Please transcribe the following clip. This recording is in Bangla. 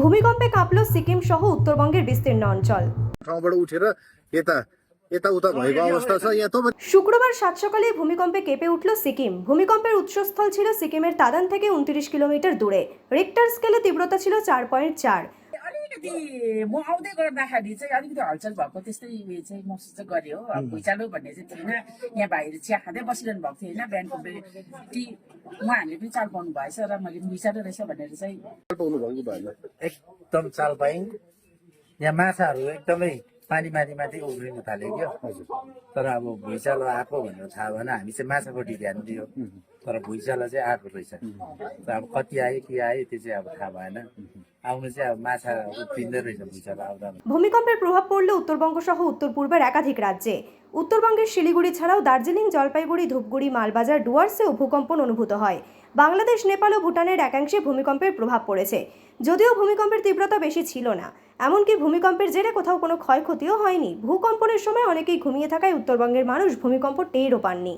ভূমিকম্পে কাঁপল সিকিম সহ উত্তরবঙ্গের বিস্তীর্ণ অঞ্চল ठाउँबाट उठेर यता यताउता भएको अवस्था छ यहाँ तपाईँ শুক্রবার সাত সকালে ভূমিকম্পে কেঁপে উঠল সিকিম ভূমিকম্পের উৎসস্থল ছিল সিকিমের তাদান থেকে উনত্রিশ কিলোমিটার দূরে রিক্টার স্কেলে তীব্রতা ছিল চার পয়েন্ট চার अलिकति म आउँदै गर्दाखेरि चाहिँ अलिकति हलचल भएको त्यस्तै उयो चाहिँ महसुस चाहिँ गऱ्यो अब भुइँचालो भन्ने चाहिँ थिएन। यहाँ भाइहरू चिया खाँदै बसिरहनु भएको थियो होइन। बिहानको बे- टी उहाँहरूले पनि चाल पाउनु भएछ र मैले भुइँचालो रहेछ भनेर चाहिँ एकदम चाल पायौँ यहाँ माछाहरू एकदमै पानी माथि माथि उफ्रिन थाल्यो क्या। तर अब भुइँचालो आएको भनेर थाहा भएन। हामी चाहिँ माछापट्टि ध्यान दियो। तर भुइँचालो चाहिँ आएको रहेछ। तर अब कति आयो के आयो त्यो चाहिँ अब थाहा भएन। ভূমিকম্পের প্রভাব পড়লে উত্তরবঙ্গ সহ উত্তর পূর্বের একাধিক রাজ্যে। উত্তরবঙ্গের শিলিগুড়ি ছাড়াও দার্জিলিং, জলপাইগুড়ি, ধূপগুড়ি, মালবাজার, ডুয়ার্সেও ভূকম্পন অনুভূত হয়। বাংলাদেশ, নেপাল ও ভুটানের একাংশে ভূমিকম্পের প্রভাব পড়েছে। যদিও ভূমিকম্পের তীব্রতা বেশি ছিল না, এমনকি ভূমিকম্পের জেরে কোথাও কোনো ক্ষয়ক্ষতিও হয়নি। ভূকম্পনের সময় অনেকেই ঘুমিয়ে থাকায় উত্তরবঙ্গের মানুষ ভূমিকম্প টেরও পাননি।